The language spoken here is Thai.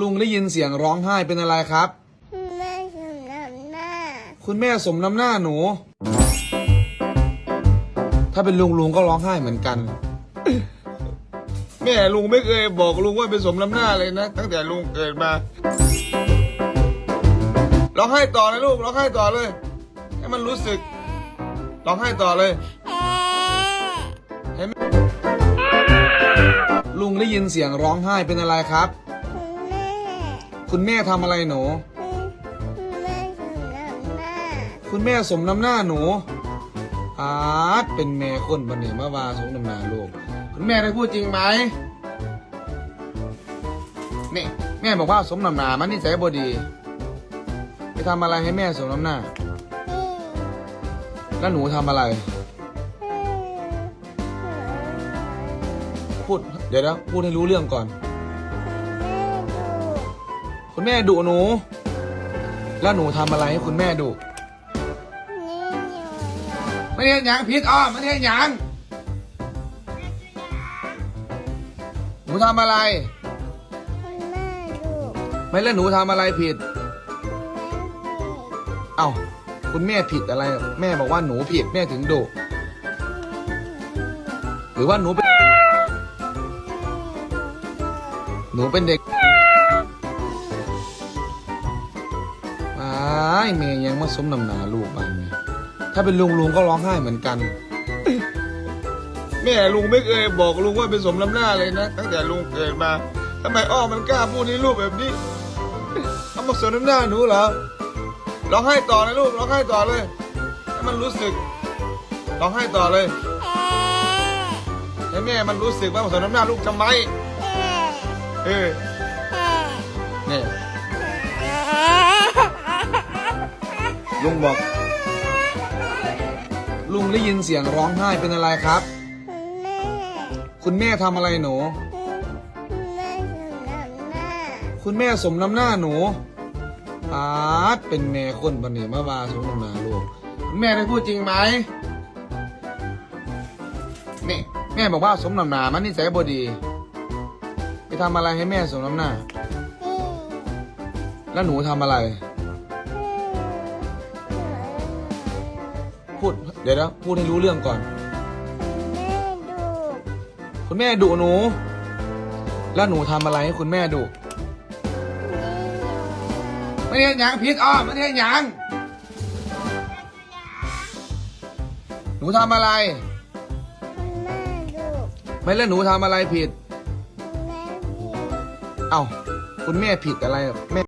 ลุงได้ยินเสียงร้องไห้เป็นอะไรครับ แม่สมน้ำหน้า คุณแม่สมน้ำหน้าหนู ถ้าเป็นลุงลุงก็ร้องไห้เหมือนกัน แม่ลุงไม่เคยบอกลุงว่าเป็นสมน้ำหน้าเลยนะ ตั้งแต่ลุงเกิดมาร้องไห้ต่อเลยลูกร้องไห้ต่อเลย ให้มันรู้สึกร้องไห้ต่อเลยเห็นไหมลุงได้ยินเสียงร้องไห้เป็นอะไรครับแม่ คุณแม่ทำอะไรหนูแม่สมน้ำหน้าคุณแม่สมน้ำหน้าหนูอาร์ตเป็นแม่คนบันเนี่ยมาว่าสมน้ำหน้าลูกคุณแม่ได้พูดจริงไหมนี่แม่บอกว่าสมน้ำหน้ามันนิสัยบดี ไปทำอะไรให้แม่สมน้ำหน้า แล้วหนูทำอะไร พูด เดี๋ยวนะพูดให้รู้เรื่องก่อน คุณแม่ดุหนู แล้วหนูทำอะไรให้คุณแม่ดุไม่ได้เห็นหยังผิดอ้อไม่ได้เห็นหยังหนูทำอะไร ไม่แล้วหนูทำอะไรผิด เอ้าคุณแม่ผิดอะไร แม่บอกว่าหนูผิดแม่ถึงดุหรือว่าหนูเป็นหนูเป็นเด็กายเมย์ยังมาสมนำหนาลูกบ้านเนี่ยถ้าเป็นลุงลุงก็ร้องไห้เหมือนกัน แม่ลุงไม่เคยบอกลุงว่าเป็นสมน้ำหน้าเลยนะตั้งแต่ลุงเกิดมาทำไมอ้อมันกล้าพูดในลูกแบบนี้เอามาสมน้ำหน้าหนูเหรอร้องไห้ต่อเลยลูกร้องไห้ต่อเลยให้มันรู้สึกร้องไห้ต่อเลยให้แม่มันรู้สึกว่าสมน้ำหน้าลูกทำไมเออเนี่ย ลุงบอก ลุงได้ยินเสียงร้องไห้เป็นอะไรครับ คุณแม่ทำอะไรหนู คุณแม่สมน้ำหน้าหนูอาร์ตเป็นแม่คนบันเนี่ยมาว่าสมน้ำหน้าลูกคุณแม่ได้พูดจริงไหมนี่แม่บอกว่าสมน้ำหน้ามันนิสัยบดี ไปทำอะไรให้แม่สมน้ำหน้า แล้วหนูทำอะไร พูดเดี๋ยวนะพูดให้รู้เรื่องก่อน คุณแม่ดุหนู แล้วหนูทำอะไรให้คุณแม่ดุไม่ได้เห็นหยังผิดอ้อไม่ได้เห็นหยังหนูทำอะไร ไม่แล้วหนูทำอะไรผิด เอ้าคุณแม่ผิดอะไรแม่